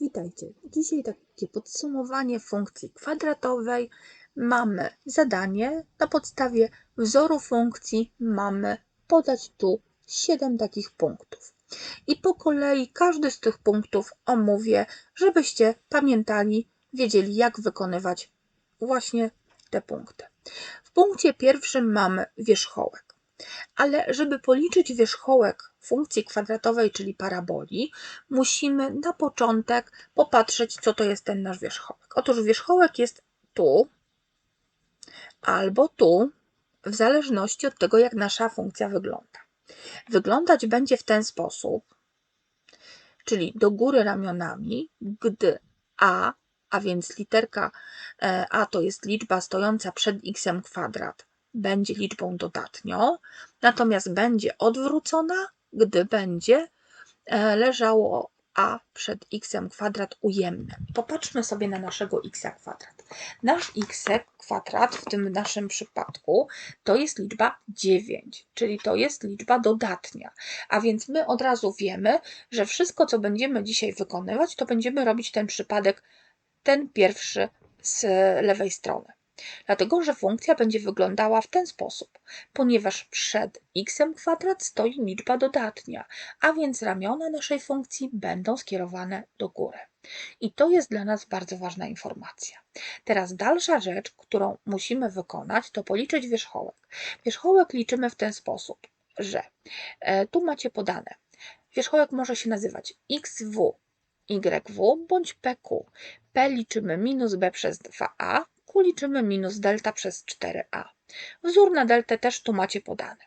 Witajcie. Dzisiaj takie podsumowanie funkcji kwadratowej. Mamy zadanie. Na podstawie wzoru funkcji mamy podać tu 7 takich punktów. I po kolei każdy z tych punktów omówię, żebyście pamiętali, wiedzieli jak wykonywać właśnie te punkty. W punkcie pierwszym mamy wierzchołek ale żeby policzyć wierzchołek funkcji kwadratowej, czyli paraboli, musimy na początek popatrzeć, co to jest ten nasz wierzchołek. Otóż wierzchołek jest tu albo tu, w zależności od tego, jak nasza funkcja wygląda. Wyglądać będzie w ten sposób, czyli do góry ramionami, gdy a, a więc literka e, a to jest liczba stojąca przed x kwadrat, będzie liczbą dodatnią, natomiast będzie odwrócona, gdy będzie e, leżało a przed x kwadrat ujemnym. Popatrzmy sobie na naszego x kwadrat. Nasz x kwadrat w tym naszym przypadku to jest liczba 9, czyli to jest liczba dodatnia. A więc my od razu wiemy, że wszystko, co będziemy dzisiaj wykonywać, to będziemy robić ten przypadek, ten pierwszy z lewej strony. Dlatego, że funkcja będzie wyglądała w ten sposób, ponieważ przed x kwadrat stoi liczba dodatnia, a więc ramiona naszej funkcji będą skierowane do góry. I to jest dla nas bardzo ważna informacja. Teraz dalsza rzecz, którą musimy wykonać, to policzyć wierzchołek. Wierzchołek liczymy w ten sposób, że e, tu macie podane. Wierzchołek może się nazywać xw, yw bądź pq. p liczymy minus b przez 2a, liczymy minus delta przez 4a. Wzór na deltę też tu macie podany.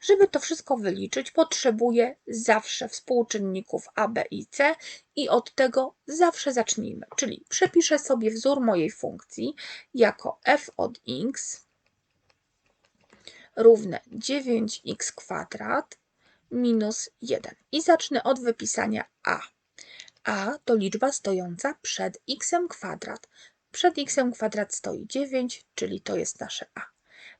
Żeby to wszystko wyliczyć, potrzebuję zawsze współczynników a, b i c i od tego zawsze zacznijmy. Czyli przepiszę sobie wzór mojej funkcji jako f od x równe 9x kwadrat minus 1. I zacznę od wypisania a. a to liczba stojąca przed x kwadrat. Przed x kwadrat stoi 9, czyli to jest nasze a.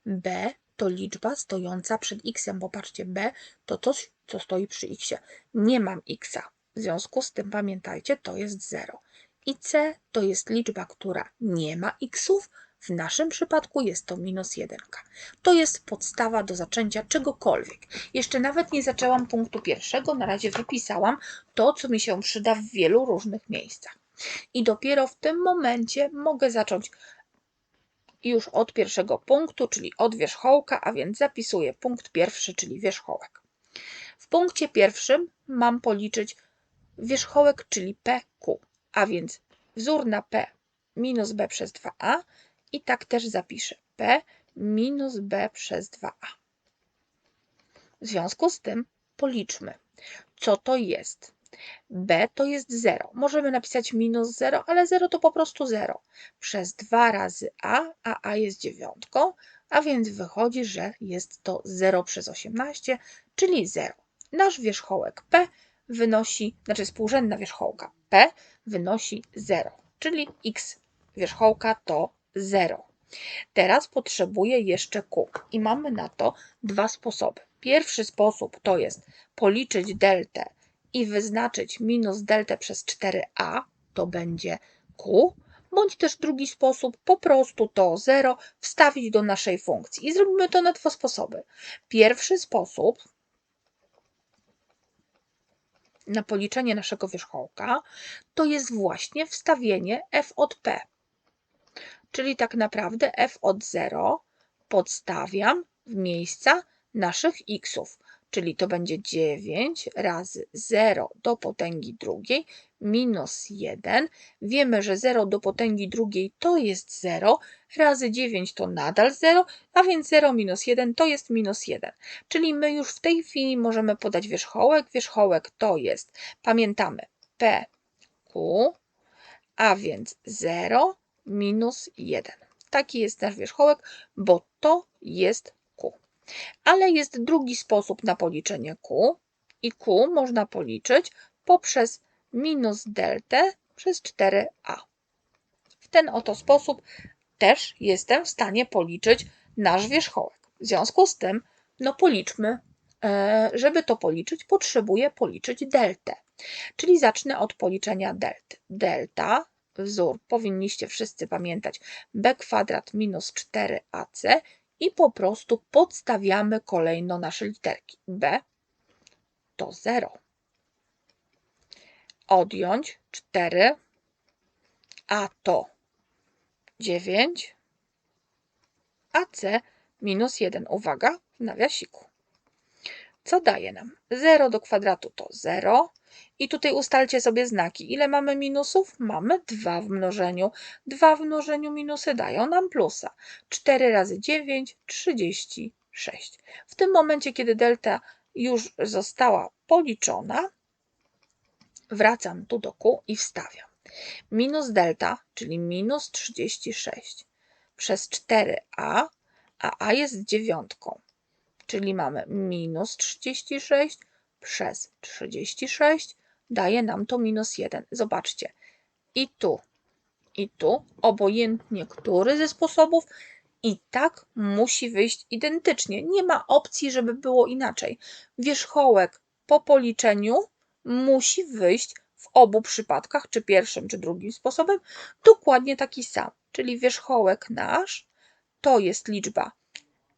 b to liczba stojąca przed x. Popatrzcie, b to coś, co stoi przy x. Nie mam x. W związku z tym pamiętajcie, to jest 0. I c to jest liczba, która nie ma xów. W naszym przypadku jest to minus 1. To jest podstawa do zaczęcia czegokolwiek. Jeszcze nawet nie zaczęłam punktu pierwszego, na razie wypisałam to, co mi się przyda w wielu różnych miejscach. I dopiero w tym momencie mogę zacząć już od pierwszego punktu, czyli od wierzchołka, a więc zapisuję punkt pierwszy, czyli wierzchołek. W punkcie pierwszym mam policzyć wierzchołek, czyli PQ, a więc wzór na P minus B przez 2A i tak też zapiszę P minus B przez 2A. W związku z tym policzmy, co to jest b to jest 0. Możemy napisać minus 0, ale 0 to po prostu 0. Przez 2 razy a, a a jest dziewiątką, a więc wychodzi, że jest to 0 przez 18, czyli 0. Nasz wierzchołek p wynosi, znaczy współrzędna wierzchołka p wynosi 0, czyli x wierzchołka to 0. Teraz potrzebuję jeszcze q i mamy na to dwa sposoby. Pierwszy sposób to jest policzyć deltę i wyznaczyć minus deltę przez 4a, to będzie q, bądź też drugi sposób, po prostu to 0 wstawić do naszej funkcji. I zrobimy to na dwa sposoby. Pierwszy sposób na policzenie naszego wierzchołka to jest właśnie wstawienie f od p. Czyli tak naprawdę f od 0 podstawiam w miejsca naszych xów czyli to będzie 9 razy 0 do potęgi drugiej minus 1. Wiemy, że 0 do potęgi drugiej to jest 0, razy 9 to nadal 0, a więc 0 minus 1 to jest minus 1. Czyli my już w tej chwili możemy podać wierzchołek. Wierzchołek to jest, pamiętamy, PQ, a więc 0 minus 1. Taki jest nasz wierzchołek, bo to jest ale jest drugi sposób na policzenie Q i Q można policzyć poprzez minus deltę przez 4a. W ten oto sposób też jestem w stanie policzyć nasz wierzchołek. W związku z tym, no policzmy, e, żeby to policzyć, potrzebuję policzyć deltę. Czyli zacznę od policzenia delty. Delta, wzór, powinniście wszyscy pamiętać, b kwadrat minus 4ac i po prostu podstawiamy kolejno nasze literki. b to 0. Odjąć 4, a to 9, a c minus 1. Uwaga, w nawiasiku. Co daje nam? 0 do kwadratu to 0. I tutaj ustalcie sobie znaki. Ile mamy minusów? Mamy 2 w mnożeniu. 2 w mnożeniu minusy dają nam plusa. 4 razy 9, 36. W tym momencie, kiedy delta już została policzona, wracam tu do kół i wstawiam. Minus delta, czyli minus 36 przez 4a, a a jest dziewiątką, czyli mamy minus 36 przez 36 daje nam to minus 1. Zobaczcie, i tu, i tu, obojętnie który ze sposobów, i tak musi wyjść identycznie. Nie ma opcji, żeby było inaczej. Wierzchołek po policzeniu musi wyjść w obu przypadkach, czy pierwszym, czy drugim sposobem, dokładnie taki sam. Czyli wierzchołek nasz to jest liczba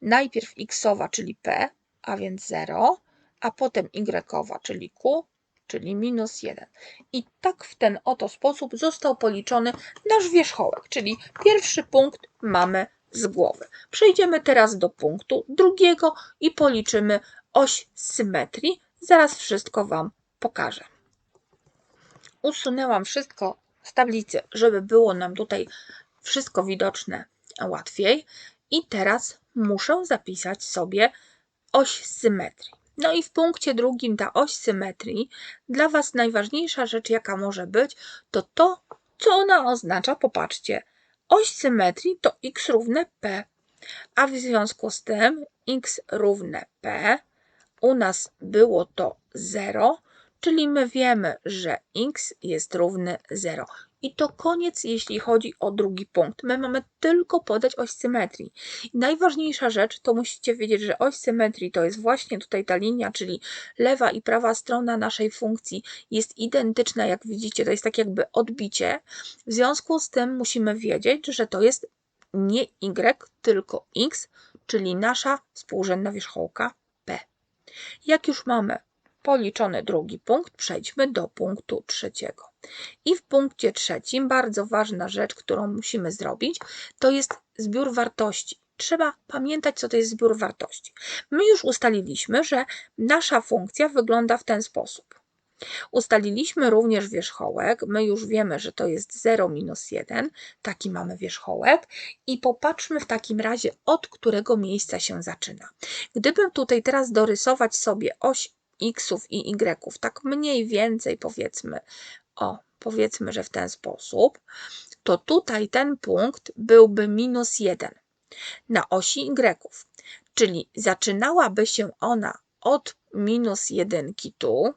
najpierw xowa, czyli p, a więc 0, a potem y, czyli q, czyli minus 1. I tak w ten oto sposób został policzony nasz wierzchołek, czyli pierwszy punkt mamy z głowy. Przejdziemy teraz do punktu drugiego i policzymy oś symetrii. Zaraz wszystko Wam pokażę. Usunęłam wszystko z tablicy, żeby było nam tutaj wszystko widoczne łatwiej. I teraz muszę zapisać sobie oś symetrii. No i w punkcie drugim ta oś symetrii, dla Was najważniejsza rzecz, jaka może być, to to, co ona oznacza. Popatrzcie, oś symetrii to x równe p, a w związku z tym x równe p, u nas było to 0, czyli my wiemy, że x jest równy 0. I to koniec, jeśli chodzi o drugi punkt. My mamy tylko podać oś symetrii. Najważniejsza rzecz, to musicie wiedzieć, że oś symetrii to jest właśnie tutaj ta linia, czyli lewa i prawa strona naszej funkcji jest identyczna, jak widzicie, to jest tak jakby odbicie. W związku z tym musimy wiedzieć, że to jest nie y, tylko x, czyli nasza współrzędna wierzchołka p. Jak już mamy policzony drugi punkt, przejdźmy do punktu trzeciego. I w punkcie trzecim bardzo ważna rzecz, którą musimy zrobić, to jest zbiór wartości. Trzeba pamiętać, co to jest zbiór wartości. My już ustaliliśmy, że nasza funkcja wygląda w ten sposób. Ustaliliśmy również wierzchołek. My już wiemy, że to jest 0 minus 1. Taki mamy wierzchołek. I popatrzmy w takim razie, od którego miejsca się zaczyna. Gdybym tutaj teraz dorysować sobie oś xów i y'ów, tak mniej więcej powiedzmy, o, powiedzmy, że w ten sposób, to tutaj ten punkt byłby minus 1 na osi y'ów, czyli zaczynałaby się ona od minus 1 tu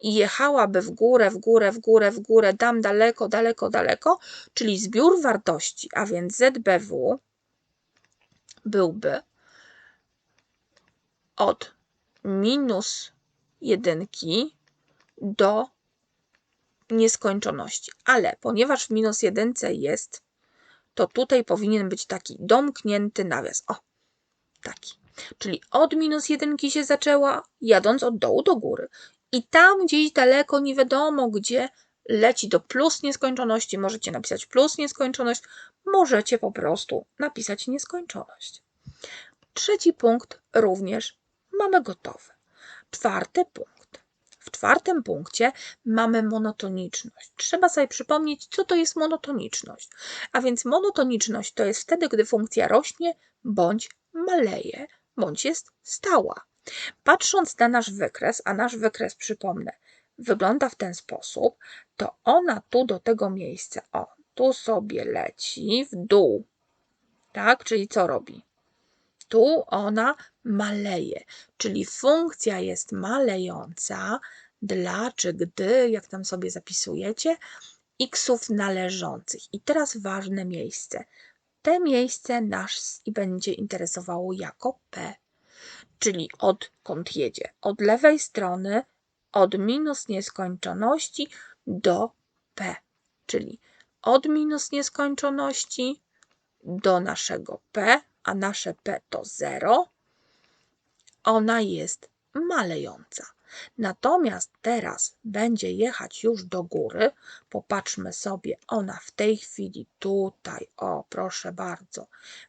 i jechałaby w górę, w górę, w górę, w górę, dam daleko, daleko, daleko, czyli zbiór wartości, a więc ZBW byłby od minus jedynki do nieskończoności. Ale ponieważ w minus jedynce jest, to tutaj powinien być taki domknięty nawias. O, taki. Czyli od minus jedynki się zaczęła, jadąc od dołu do góry. I tam gdzieś daleko, nie wiadomo gdzie, leci do plus nieskończoności. Możecie napisać plus nieskończoność, możecie po prostu napisać nieskończoność. Trzeci punkt również mamy gotowy. Czwarty punkt. W czwartym punkcie mamy monotoniczność. Trzeba sobie przypomnieć, co to jest monotoniczność. A więc monotoniczność to jest wtedy, gdy funkcja rośnie bądź maleje, bądź jest stała. Patrząc na nasz wykres, a nasz wykres, przypomnę, wygląda w ten sposób, to ona tu do tego miejsca, o, tu sobie leci w dół. Tak, czyli co robi? Tu ona maleje, czyli funkcja jest malejąca dla czy gdy, jak tam sobie zapisujecie, xów należących. I teraz ważne miejsce. Te miejsce nas i będzie interesowało jako p, czyli odkąd jedzie. Od lewej strony od minus nieskończoności do p, czyli od minus nieskończoności do naszego p, a nasze p to 0, ona jest malejąca. Natomiast teraz będzie jechać już do góry. Popatrzmy sobie, ona w tej chwili tutaj, o proszę bardzo,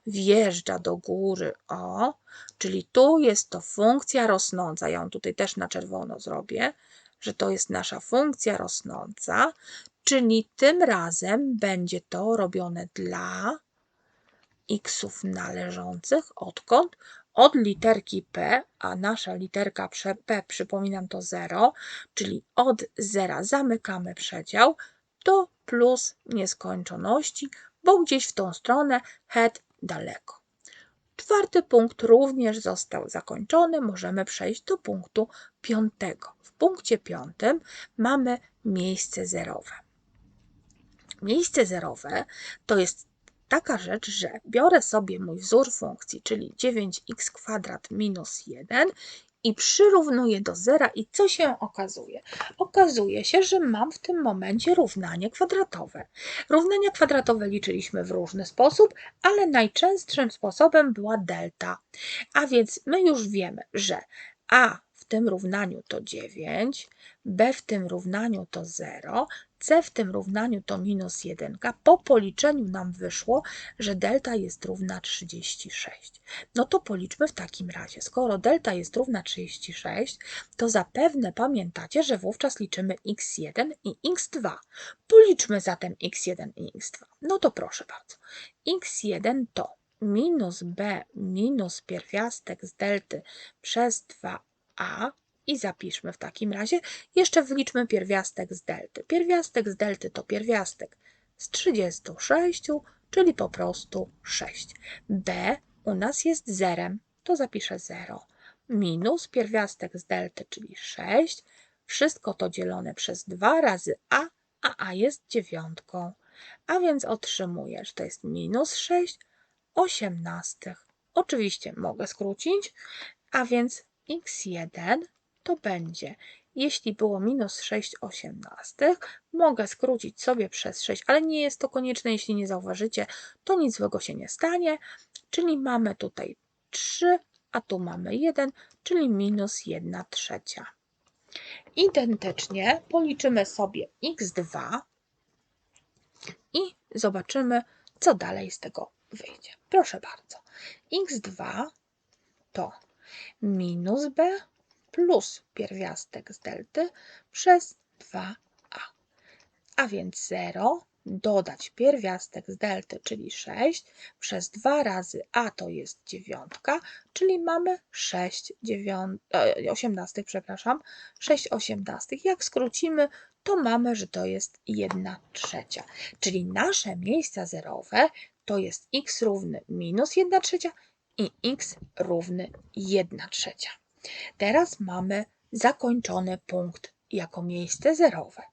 wjeżdża do góry, o, czyli tu jest to funkcja rosnąca. Ja ją tutaj też na czerwono zrobię, że to jest nasza funkcja rosnąca, czyli tym razem będzie to robione dla xów należących odkąd? Od literki P, a nasza literka P, przypominam, to 0, czyli od 0 zamykamy przedział, to plus nieskończoności, bo gdzieś w tą stronę head daleko. Czwarty punkt również został zakończony. Możemy przejść do punktu piątego. W punkcie piątym mamy miejsce zerowe. Miejsce zerowe to jest taka rzecz, że biorę sobie mój wzór funkcji, czyli 9x kwadrat minus 1 i przyrównuję do zera i co się okazuje? Okazuje się, że mam w tym momencie równanie kwadratowe. Równania kwadratowe liczyliśmy w różny sposób, ale najczęstszym sposobem była delta. A więc my już wiemy, że a w tym równaniu to 9, b w tym równaniu to 0, c w tym równaniu to minus 1. Po policzeniu nam wyszło, że delta jest równa 36. No to policzmy w takim razie. Skoro delta jest równa 36, to zapewne pamiętacie, że wówczas liczymy x1 i x2. Policzmy zatem x1 i x2. No to proszę bardzo. x1 to minus b minus pierwiastek z delty przez 2a i zapiszmy w takim razie. Jeszcze wyliczmy pierwiastek z delty. Pierwiastek z delty to pierwiastek z 36, czyli po prostu 6. b u nas jest zerem, to zapiszę 0. Minus pierwiastek z delty, czyli 6. Wszystko to dzielone przez 2 razy a, a a jest dziewiątką. A więc otrzymuję, że to jest minus 6 osiemnastych. Oczywiście mogę skrócić, a więc x1 to będzie, jeśli było minus 6 osiemnastych, mogę skrócić sobie przez 6, ale nie jest to konieczne, jeśli nie zauważycie, to nic złego się nie stanie, czyli mamy tutaj 3, a tu mamy 1, czyli minus 1 trzecia. Identycznie policzymy sobie x2 i zobaczymy, co dalej z tego wyjdzie. Proszę bardzo. x2 to minus b plus pierwiastek z delty przez 2a. A więc 0 dodać pierwiastek z delty, czyli 6, przez 2 razy a to jest dziewiątka, czyli mamy 6 dziewią... 18, przepraszam, 6 osiemnastych. Jak skrócimy, to mamy, że to jest 1 trzecia. Czyli nasze miejsca zerowe to jest x równy minus 1 trzecia i x równy 1 trzecia. Teraz mamy zakończony punkt jako miejsce zerowe.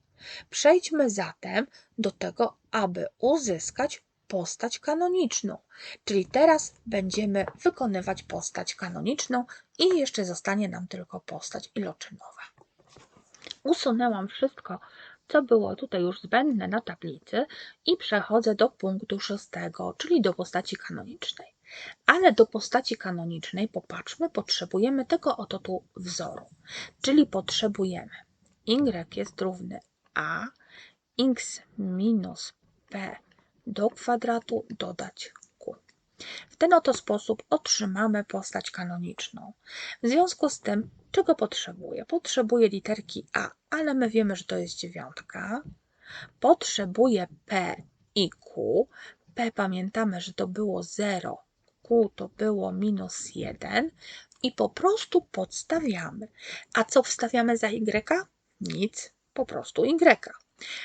Przejdźmy zatem do tego, aby uzyskać postać kanoniczną. Czyli teraz będziemy wykonywać postać kanoniczną i jeszcze zostanie nam tylko postać iloczynowa. Usunęłam wszystko, co było tutaj już zbędne na tablicy i przechodzę do punktu szóstego, czyli do postaci kanonicznej. Ale do postaci kanonicznej, popatrzmy, potrzebujemy tego oto tu wzoru. Czyli potrzebujemy y jest równy a, x minus p do kwadratu dodać q. W ten oto sposób otrzymamy postać kanoniczną. W związku z tym, czego potrzebuję? Potrzebuję literki a, ale my wiemy, że to jest dziewiątka. Potrzebuję p i q. p pamiętamy, że to było 0 Q to było minus 1 i po prostu podstawiamy. A co wstawiamy za Y? Nic, po prostu Y.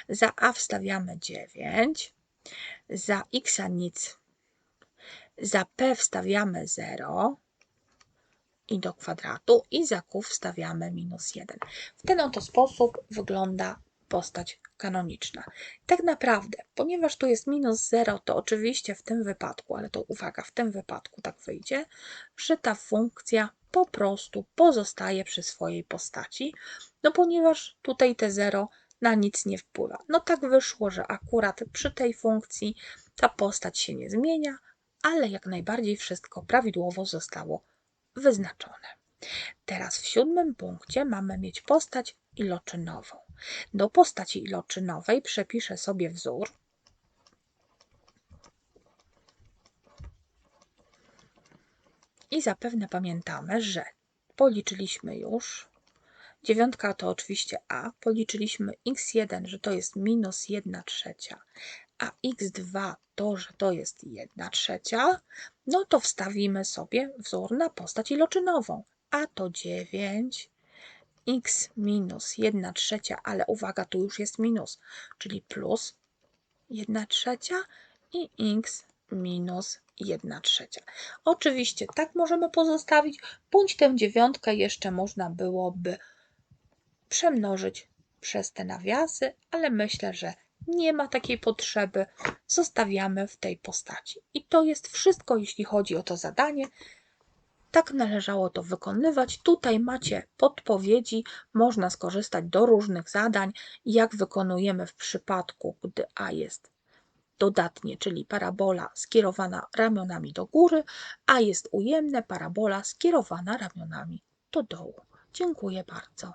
Za A wstawiamy 9, za X nic, za P wstawiamy 0 i do kwadratu i za Q wstawiamy minus 1. W ten oto sposób wygląda postać kanoniczna. Tak naprawdę, ponieważ tu jest minus 0, to oczywiście w tym wypadku, ale to uwaga, w tym wypadku tak wyjdzie, że ta funkcja po prostu pozostaje przy swojej postaci, no ponieważ tutaj te 0 na nic nie wpływa. No tak wyszło, że akurat przy tej funkcji ta postać się nie zmienia, ale jak najbardziej wszystko prawidłowo zostało wyznaczone. Teraz w siódmym punkcie mamy mieć postać iloczynową. Do postaci iloczynowej przepiszę sobie wzór. I zapewne pamiętamy, że policzyliśmy już, dziewiątka to oczywiście a, policzyliśmy x1, że to jest minus 1 trzecia, a x2 to, że to jest 1 trzecia, no to wstawimy sobie wzór na postać iloczynową. A to 9, x minus 1 trzecia, ale uwaga, tu już jest minus, czyli plus 1 trzecia i x minus 1 trzecia. Oczywiście tak możemy pozostawić, bądź tę dziewiątkę jeszcze można byłoby przemnożyć przez te nawiasy, ale myślę, że nie ma takiej potrzeby. Zostawiamy w tej postaci. I to jest wszystko, jeśli chodzi o to zadanie. Tak należało to wykonywać. Tutaj macie podpowiedzi, można skorzystać do różnych zadań, jak wykonujemy w przypadku, gdy A jest dodatnie, czyli parabola skierowana ramionami do góry, a jest ujemne parabola skierowana ramionami do dołu. Dziękuję bardzo.